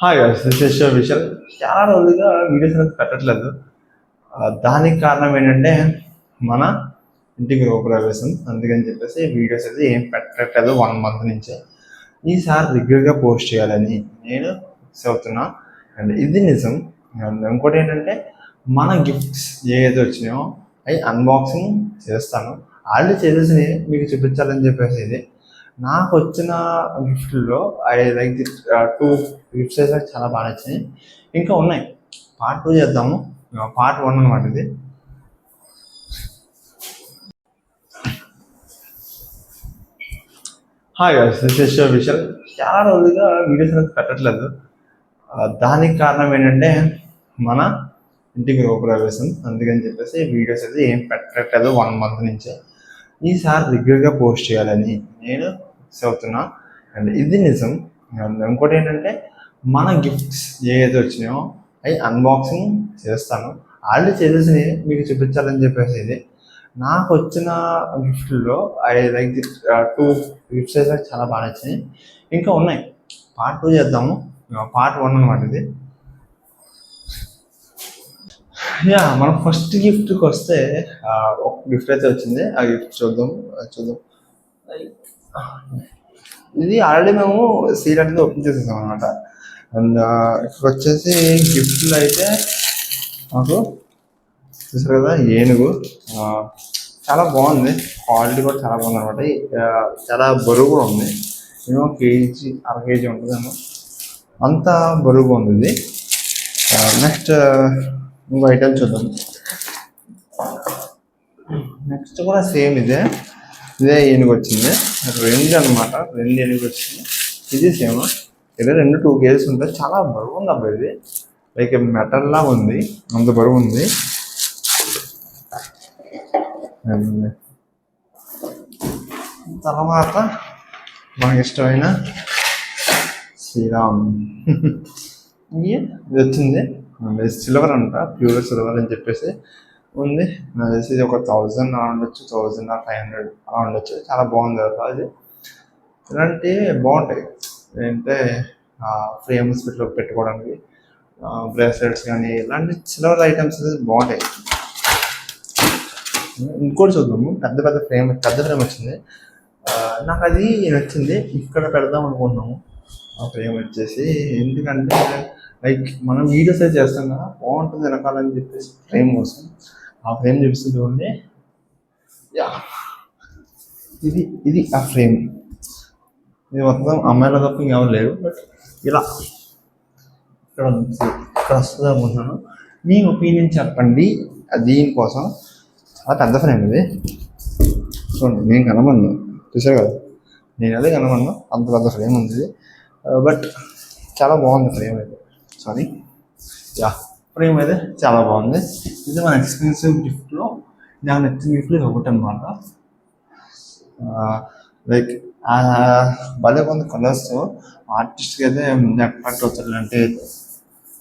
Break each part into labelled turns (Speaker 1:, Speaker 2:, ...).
Speaker 1: Hi this విషయం చాలా రోజులుగా వీడియోస్ అనేది పెట్టట్లేదు. దానికి కారణం ఏంటంటే మన ఇంటికి రూపప్రవేశం అందుకని చెప్పేసి వీడియోస్ అయితే ఏం పెట్టట్లేదు వన్ మంత్ నుంచి. ఈసారి రెగ్యులర్గా పోస్ట్ చేయాలని నేను ఫిక్స్ అవుతున్నా అండ్ ఇది నిజం. అండ్ ఇంకోటి ఏంటంటే మన గిఫ్ట్స్ ఏదైతే వచ్చినాయో అవి అన్బాక్సింగ్ చేస్తాను. ఆల్రెడీ చేసేసి మీకు చూపించాలని చెప్పేసి ఇది. నాకు వచ్చిన గిఫ్ట్లో ఐ లైక్ టూ గిఫ్ట్స్ అయితే చాలా బాగా నచ్చాయి. ఇంకా ఉన్నాయి. పార్ట్ టూ చేద్దాము. పార్ట్ వన్ అనమాట ఇది. హాయ్ దిస్ విషయం చాలా రోజులుగా వీడియోస్ అనేది పెట్టట్లేదు. దానికి కారణం ఏంటంటే మన ఇంటికి రూపప్రవేశం అందుకని చెప్పేసి వీడియోస్ అయితే ఏం పెట్టట్లేదు వన్ మంత్ నుంచి. ఈసారి రెగ్యులర్గా పోస్ట్ చేయాలని నేను అవుతున్నా అండ్ ఇది నిజం. అండ్ ఇంకోటి ఏంటంటే మన గిఫ్ట్స్ ఏదైతే వచ్చినాయో అవి అన్బాక్సింగ్ చేస్తాను. ఆల్రెడీ చేసేసి మీకు చూపించాలని చెప్పేసి ఇది. నాకు వచ్చిన గిఫ్ట్లో ఐ లైక్ టూ గిఫ్ట్స్ అయితే చాలా బాగా నచ్చినాయి. ఇంకా ఉన్నాయి. పార్ట్ టూ చేద్దాము. పార్ట్ వన్ అనమాట ఇది. యా మనం ఫస్ట్ గిఫ్ట్కి వస్తే ఒక గిఫ్ట్ అయితే వచ్చింది. ఆ గిఫ్ట్ చూద్దాం. చూద్దాం. ఇది ఆల్రెడీ మేము సీల్ అనేది ఓపెన్ చేసేసాం అనమాట అండ్ ఇక్కడ వచ్చేసి గిఫ్ట్లు అయితే మాకు చూసారు కదా ఏనుగు చాలా బాగుంది. క్వాలిటీ కూడా చాలా బాగుంది అనమాట చాలా బరువు కూడా ఉంది. ఏమో కేజీ అర కేజీ ఉంటుందేమో. అంత బరువుగా ఉంది ఇది. నెక్స్ట్ ఇంకో ఐటమ్ చూద్దాం. నెక్స్ట్ కూడా సేమ్ ఇదే. ఇదే ఏనుగు వచ్చింది రెండు అన్నమాట రెండు ఏనుగు వచ్చింది ఇది సేమ్. ఇది రెండు టూ కేజీస్ ఉంటాయి. చాలా బరువు ఉంది అబ్బాయి ఇది లైక్ మెటల్ లా ఉంది. అంత బరువు ఉంది తర్వాత మనకి ఇష్టమైన శ్రీరామ్. ఇది వచ్చింది. సిల్వర్ అంట. ప్యూర్ సిల్వర్ అని చెప్పేసి. ఉంది. నాకు తెలిసి ఇది ఒక థౌజండ్ అలా ఉండొచ్చు థౌజండ్ ఫైవ్ హండ్రెడ్ అలా ఉండొచ్చు. చాలా బాగుంది కదా అది ఇలాంటివి బాగుంటాయి. ఏంటంటే ఫ్రేమ్స్ పెట్టుకో పెట్టుకోవడానికి బ్రేస్లెట్స్ కానీ ఇలాంటి సిల్వర్ ఐటమ్స్ బాగుంటాయి. ఇంకోటి చూద్దాము. పెద్ద పెద్ద ఫ్రేమ్ పెద్ద ఫ్రేమ్ వచ్చింది. నాకు అది నచ్చింది. ఇక్కడ పెడదాం అనుకున్నాము. ఆ ఫ్రేమ్ వచ్చేసి ఎందుకంటే లైక్ మనం వీడియోస్ అయితే చేస్తాం కదా బాగుంటుంది వెనకాలని చెప్పేసి ఫ్రేమ్ కోసం. ఆ ఫ్రేమ్ చూపిస్తుంది చూడండి. యా. ఇది ఇది ఆ ఫ్రేమ్. ఇది మొత్తం అమ్మాయిల తప్ప ఇంకెవరు లేరు బట్ ఇలా. ఇక్కడ ప్రస్తుతం అనుకుంటున్నాను. మీ ఒపీనియన్ చెప్పండి. దీనికోసం. చాలా పెద్ద ఫ్రేమ్ ఇది. చూడండి నేను కనమన్ను చూసారు కదా? నేను అదే కనమన్ను అంత పెద్ద ఫ్రేమ్ ఉంది బట్ చాలా బాగుంది ఫ్రేమ్ అయితే సారీ యా. ఫ్రేమ్ అయితే చాలా బాగుంది. ఇది మన ఎక్స్పెన్సివ్ గిఫ్ట్లో నాకు నచ్చిన గిఫ్ట్లో ఇది ఒకటి అనమాట లైక్ భలే కొంత కలర్స్ ఆర్టిస్ట్కి అయితే అట్రాక్ట్ అవుతారు అంటే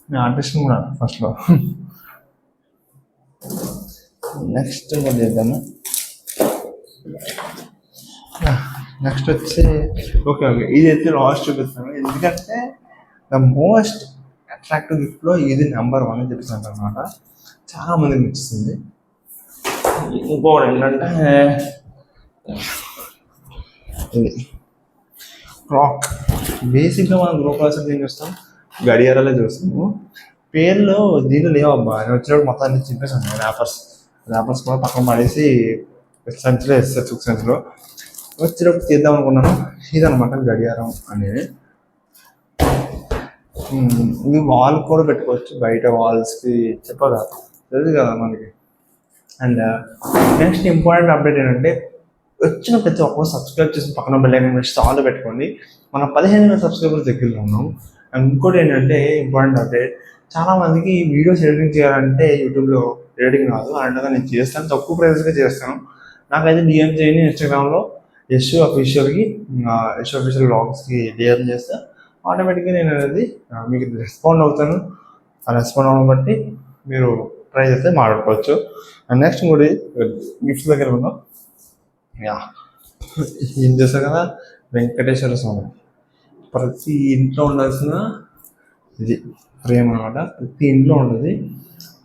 Speaker 1: నేను ఆర్టిస్ట్ కూడా ఫస్ట్లో నెక్స్ట్ చేద్దాము నెక్స్ట్ వచ్చి ఓకే ఓకే ఇది అయితే లాస్ట్ చూపిస్తాను. ఎందుకంటే ద మోస్ట్ అట్రాక్టివ్ గిఫ్ట్లో ఇది నెంబర్ వన్ అని చెప్తున్నారు అనమాట చాలా మందికి నచ్చుతుంది ఇంకోటి ఏంటంటే ఇది. క్లాక్ బేసిక్గా మనం గ్రూప్ క్లాస్ ఏం చూస్తాం? గడియారాలే చూస్తాము. పేర్లు దీనిలో లేవబ్బా నేను వచ్చినప్పుడు మొత్తం అన్ని చింపేసాను ర్యాపర్స్ ర్యాపర్స్ కూడా పక్కన పడేసి సంచిలో వేస్తారు చుక్ సంచిలో వచ్చినప్పుడు తీద్దాం అనుకున్నాను. ఇదనమాట గడియారం అనేది. ఇది వాల్ కూడా పెట్టుకోవచ్చు. బయట వాల్స్కి చెప్పగా తెలుసు కదా మనకి. అండ్ నెక్స్ట్ ఇంపార్టెంట్ అప్డేట్ ఏంటంటే వచ్చిన ప్రతి ఒక్కరు సబ్స్క్రైబ్ చేసి పక్కన బెల్ ఐకాన్ ఆల్ పెట్టుకోండి. మనం పదిహేను వేల సబ్స్క్రైబర్స్ దగ్గరలో ఉన్నాం. అండ్ ఇంకోటి ఏంటంటే ఇంపార్టెంట్ అప్డేట్ చాలా మందికి వీడియోస్ ఎడిటింగ్ చేయాలంటే యూట్యూబ్లో ఎడిటింగ్ రాదు. అలాంటిగా నేను చేస్తాను. తక్కువ ప్రైస్గా చేస్తాను. నాకైతే డిఎం చేయండి ఇన్స్టాగ్రామ్లో యశ్ అఫీషియల్కి యశ్ అఫీషియల్ బ్లాగ్స్కి డిఎం చేస్తే. ఆటోమేటిక్గా నేను అనేది మీకు రెస్పాండ్ అవుతాను. ఆ రెస్పాండ్ అవ్వడం బట్టి మీరు ట్రై అయితే మాట్లాడుకోవచ్చు. అండ్ నెక్స్ట్ ఇంకోటి గిఫ్ట్స్ దగ్గర ఉన్నాం. యా. ఏం చేస్తారు కదా? వెంకటేశ్వర స్వామి. ప్రతి ఇంట్లో ఉండాల్సిన ఇది ఫ్రేమ్ అనమాట ప్రతి ఇంట్లో ఉంటుంది.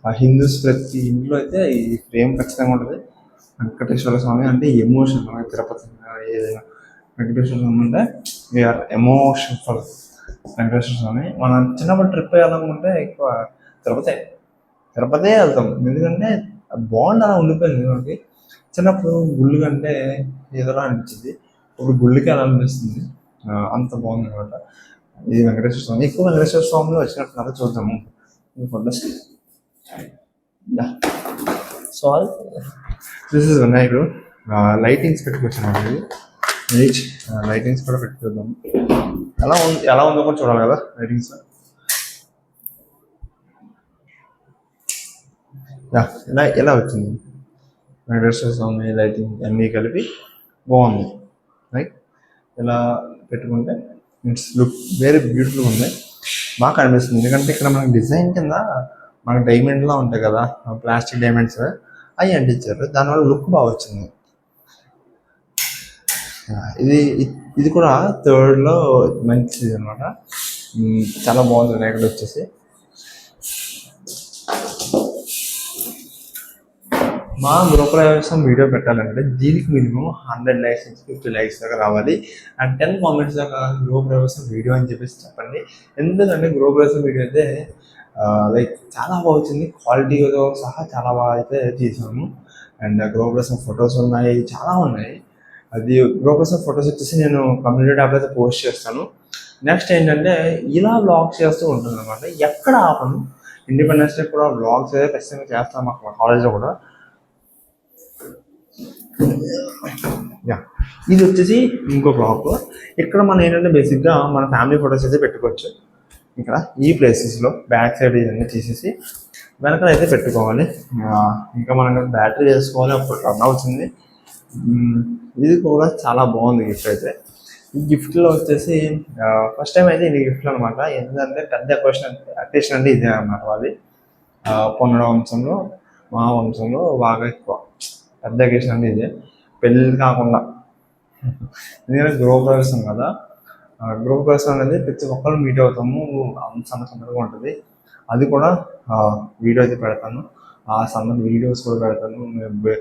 Speaker 1: ఆ హిందూస్ ప్రతి ఇంట్లో అయితే ఈ ఫ్రేమ్ ఖచ్చితంగా ఉంటుంది. వెంకటేశ్వర స్వామి అంటే ఎమోషన్ తిరుపతి ఏదైనా వెంకటేశ్వర స్వామి అంటే we're emotion for Venkateswara Swamy. మనం చిన్నప్పుడు ట్రిప్ వేయాలనుకుంటే ఎక్కువ తిరుపతి. తిరుపతి వెళ్తాం. ఎందుకంటే బాగుంది అలా ఉండిపోయింది మనకి చిన్నప్పుడు గుళ్ళు కంటే ఏదోలా అనిపించింది. ఇప్పుడు గుళ్ళకి అలా అనిపిస్తుంది అంత బాగుంది అనమాట ఇది వెంకటేశ్వర స్వామి. ఎక్కువ వెంకటేశ్వర స్వామిలో వచ్చినట్టున్నారో చూద్దాము ఫోటోస్. సో దిస్ ఇస్ వినాయకుడు. లైటింగ్స్ పెట్టుకొచ్చాను లైటింగ్స్ కూడా పెట్టుకుందాం. ఎలా ఉంది ఎలా ఉందో కూడా చూడాలి కదా లైటింగ్స్ యా ఇలా ఎలా వచ్చింది? డ్రెస్సెస్ ఉన్నాయి లైటింగ్ అన్నీ కలిపి బాగుంది రైట్ ఇలా పెట్టుకుంటే ఇట్స్ లుక్ వెరీ బ్యూటిఫుల్ ఉంది. బాగా కనిపిస్తుంది ఎందుకంటే ఇక్కడ మనకి డిజైన్ కింద మనకి డైమండ్లా ఉంటాయి కదా ప్లాస్టిక్ డైమండ్స్ అవి అంటించారు దానివల్ల లుక్ బాగా వచ్చింది. ఇది ఇది కూడా థర్డ్లో మంచిది అనమాట చాలా బాగుంది వినాయకుడు వచ్చేసి. మా గృహప్రవేశం వీడియో పెట్టాలంటే దీనికి మినిమం హండ్రెడ్ లైక్స్ నుంచి ఫిఫ్టీ లైక్స్ దాకా రావాలి. అండ్ టెన్ కామెంట్స్ దాకా గృహప్రవేశం వీడియో అని చెప్పేసి చెప్పండి. ఎందుకంటే గృహప్రవేశం వీడియో అయితే లైక్ చాలా బాగా వచ్చింది. క్వాలిటీతో సహా చాలా బాగా అయితే తీసాము అండ్ గృహప్రవేశం ఫొటోస్ ఉన్నాయి చాలా ఉన్నాయి. అది గృహప్రవేశం ఫొటోస్ వచ్చేసి నేను కమ్యూనిటీ ట్యాబ్లో అయితే పోస్ట్ చేస్తాను. నెక్స్ట్ ఏంటంటే ఇలా బ్లాగ్స్ చేస్తూ ఉంటుంది అనమాట ఎక్కడ ఆపను. ఇండిపెండెన్స్ డే కూడా బ్లాగ్స్ అయితే ఖచ్చితంగా చేస్తాం మా కాలేజ్లో కూడా. యా ఇది వచ్చేసి ఇంకో బ్లాక్ ఇక్కడ మనం ఏంటంటే బేసిక్గా మన ఫ్యామిలీ ఫొటోస్ అయితే పెట్టుకోవచ్చు. ఇక్కడ ఈ ప్లేసెస్లో బ్యాక్ సైడ్ ఇవన్నీ తీసేసి వెనకాల అయితే పెట్టుకోవాలి. ఇంకా మనం బ్యాటరీ వేసుకోవాలి అప్పుడు రన్ అవుతుంది. ఇది కూడా చాలా బాగుంది గిఫ్ట్ అయితే. ఈ గిఫ్ట్లో వచ్చేసి ఫస్ట్ టైం అయితే ఇది గిఫ్ట్ అనమాట ఎందుకంటే పెద్ద క్వశ్చన్ అకేషన్ అంటే ఇదే అనమాట వాళ్ళది పొన్నడ వంశంలో మా వంశంలో బాగా ఎక్కువ. పెద్ద అకేషన్ అంటే ఇదే. పెళ్ళి కాకుండా. ఎందుకంటే గృహప్రవేశం కదా. గ్రో గృహప్రవేశం అనేది ప్రతి ఒక్కరు మీట్ అవుతాము అంత సందర్భంగా ఉంటుంది. అది కూడా వీడియో అయితే పెడతాను. ఆ సందర్భ వీడియోస్ కూడా పెడతాను. బె-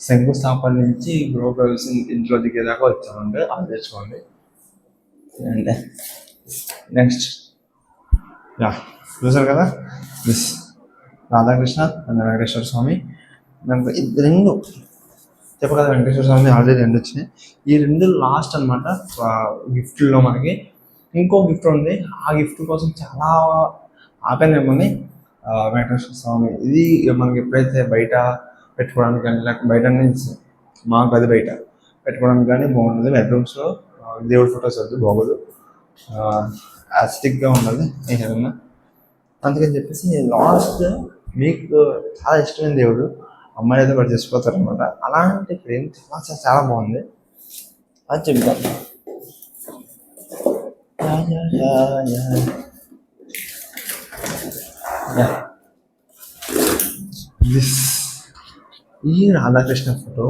Speaker 1: శంకుస్థాపన నుంచి గృహ ప్రవేశం ఇంట్లో దిగేదాకా వచ్చామండి. అది తెచ్చుకోండి. And next. యా చూసారు కదా? Miss Radhakrishna and Venkateswara Swamy. నాకు ఇది రెండు చెప్ప కదా వెంకటేశ్వర స్వామి ఆల్రెడీ రెండు వచ్చినాయి. ఈ రెండు లాస్ట్ అనమాట గిఫ్ట్లో మనకి. ఇంకో గిఫ్ట్ ఉంది. ఆ గిఫ్ట్ కోసం చాలా ఆపానేమని వెంకటేశ్వర స్వామి. ఇది మనకి ఎప్పుడైతే బయట పెట్టుకోవడానికి కానీ లేకపోతే బయట నుంచి మా గది బయట పెట్టుకోవడానికి కానీ బాగుంటుంది బెడ్రూమ్స్లో దేవుడి ఫొటోస్ వద్దు బాగోదు. యాస్టిక్గా ఉండాలి ఏదైనా అందుకని చెప్పేసి లాస్ట్ మీకు చాలా ఇష్టమైన దేవుడు అమ్మాయి అయితే వాడు చచ్చిపోతారు అనమాట అలాంటి ప్రేమ చాలా చాలా చాలా బాగుంది. అది చెప్తాను ఈ రాధాకృష్ణ ఫోటో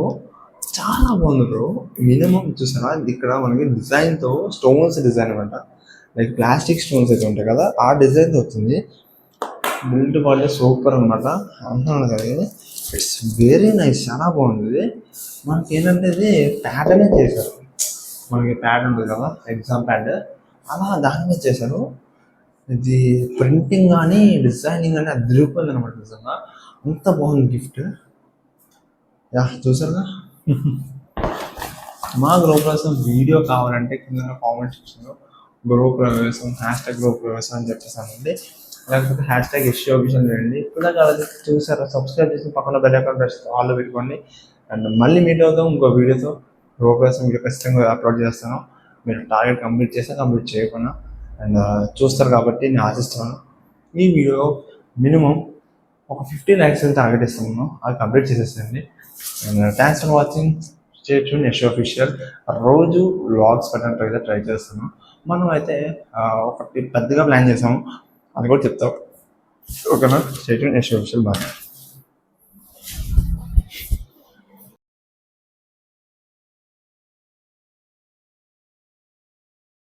Speaker 1: చాలా బాగుంది బ్రో మినిమం చూసారా? ఇక్కడ మనకి డిజైన్తో స్టోన్స్ డిజైన్ అనమాట లైక్ ప్లాస్టిక్ స్టోన్స్ అయితే ఉంటాయి కదా ఆ డిజైన్ వచ్చింది. బిల్డ్ క్వాలిటీ సూపర్ అనమాట అంటున్నాను కదా ఇట్స్ వెరీ నైస్ చాలా బాగుంది మనకి ఏంటంటే ఇది ప్యాటర్నే చేశారు. మనకి ప్యాటర్న్ ఉంది కదా ఎగ్జామ్ ప్యాడ్ అలా దాని మీద చేశారు. ఇది ప్రింటింగ్ కానీ డిజైనింగ్ కానీ అదిరిపోయింది అనమాట నిజంగా. అంత బాగుంది గిఫ్ట్ యా చూసారుగా? మా గ్రూప్ గృహప్రవేశం వీడియో కావాలంటే కింద కామెంట్ సెక్షన్లో ప్రవేశం హ్యాష్ ట్యాగ్ ప్రవేశం అని చెప్పేసానండి లేకపోతే హ్యాష్ ట్యాగ్ ఇష్యూ ఆఫీషన్ వేయండి. ఇప్పుడు చూసారా? సబ్స్క్రైబ్ చేసి పక్కన బెల్ అకౌంట్ ఆల్లో పెట్టుకోండి. అండ్ మళ్ళీ మీట్ అవుతాం ఇంకో వీడియోతో గృహప్రవేశం వీడియో ఖచ్చితంగా అప్లోడ్ చేస్తాను. మీరు టార్గెట్ కంప్లీట్ చేస్తే కంప్లీట్ చేయకుండా అండ్ చూస్తారు కాబట్టి నేను ఆశిస్తున్నాను. ఈ వీడియో మినిమం ఒక ఫిఫ్టీ ల్యాక్స్ టార్గెట్ ఇస్తున్నాను అది complete చేసేసండి and thanks for watching state next official రోజు వ్లాగ్స్ పెట్టడానికి అయితే ట్రై చేస్తాను మనం అయితే ఒకటి పెద్దగా ప్లాన్ చేసాము. అది కూడా చెప్తాం. ఓకేనా? స్టేట్ నెక్స్ట్ అఫీషియల్ బాగా